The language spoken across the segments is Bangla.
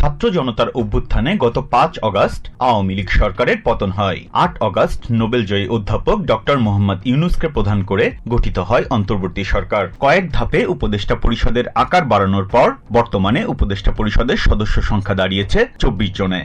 ছাত্র জনতার অভ্যুত্থানে গত পাঁচ অগস্ট আওয়ামী লীগ সরকারের পতন হয়। আট অগস্ট নোবেলজয়ী অধ্যাপক ডক্টর মোহাম্মদ ইউনুসকে প্রধান করে গঠিত হয় অন্তর্বর্তী সরকার। কয়েক ধাপে উপদেষ্টা পরিষদের আকার বাড়ানোর পর বর্তমানে উপদেষ্টা পরিষদের সদস্য সংখ্যা দাঁড়িয়েছে চব্বিশ জনে।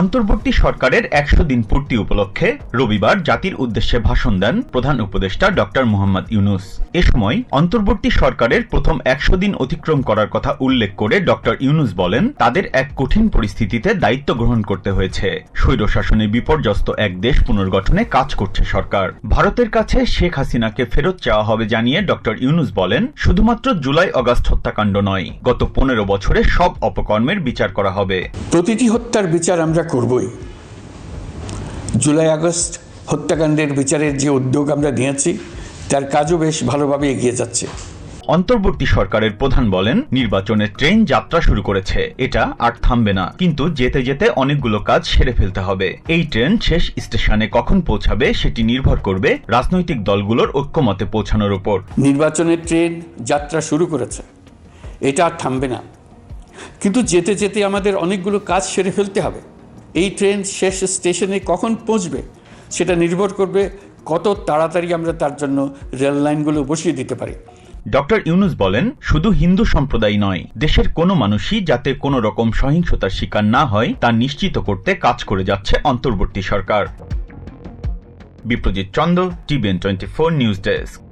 অন্তর্বর্তী সরকারের একশো দিন পূর্তি উপলক্ষে রবিবার জাতির উদ্দেশ্যে ভাষণ দেন প্রধান উপদেষ্টা ডক্টর মোহাম্মদ ইউনুস। এ সময় অন্তর্বর্তী সরকারের প্রথম একশো দিন অতিক্রম করার কথা উল্লেখ করে ডক্টর ইউনুস বলেন, তাদের এক কঠিন পরিস্থিতিতে দায়িত্ব গ্রহণ করতে হয়েছে। স্বৈরশাসনে বিপর্যস্ত এক দেশ পুনর্গঠনে কাজ করছে সরকার। ভারতের কাছে শেখ হাসিনাকে ফেরত চাওয়া হবে জানিয়ে ডক্টর ইউনুস বলেন, শুধুমাত্র জুলাই অগাস্ট হত্যাকাণ্ড নয়, গত পনেরো বছরে সব অপকর্মের বিচার করা হবে। প্রতিটি হত্যার বিচার আমরা করবই। জুলাই আগস্ট হত্যাকাণ্ডের বিচারের যে উদ্যোগ আমরা নিয়েছি তার কাজও বেশ ভালোভাবে এগিয়ে যাচ্ছে। অন্তর্বর্তী সরকারের প্রধান বলেন নির্বাচনের ট্রেন যাত্রা শুরু করেছে। এটা আর থামবে না কিন্তু যেতে যেতে অনেকগুলো কাজ সেরে ফেলতে হবে। এই ট্রেন শেষ স্টেশনে কখন পৌঁছাবে সেটি নির্ভর করবে রাজনৈতিক দলগুলোর ঐক্যমতে পৌঁছানোর উপর। নির্বাচনের ট্রেন যাত্রা শুরু করেছে। এটা আর থামবে না। কিন্তু যেতে যেতে আমাদের অনেকগুলো কাজ সেরে ফেলতে হবে। এই ট্রেন শেষ স্টেশনে কখন পৌঁছবে সেটা নির্ভর করবে কত তাড়াতাড়ি আমরা তার জন্য রেল লাইনগুলো বসিয়ে দিতে পারি। ডক্টর ইউনুস বলেন, শুধু হিন্দু সম্প্রদায় নয়, দেশের কোনো মানুষই যাতে কোনো রকম সহিংসতার শিকার না হয়, তা নিশ্চিত করতে কাজ করে যাচ্ছে অন্তর্বর্তী সরকার। Biprajit Chanda TVN twenty four news desk.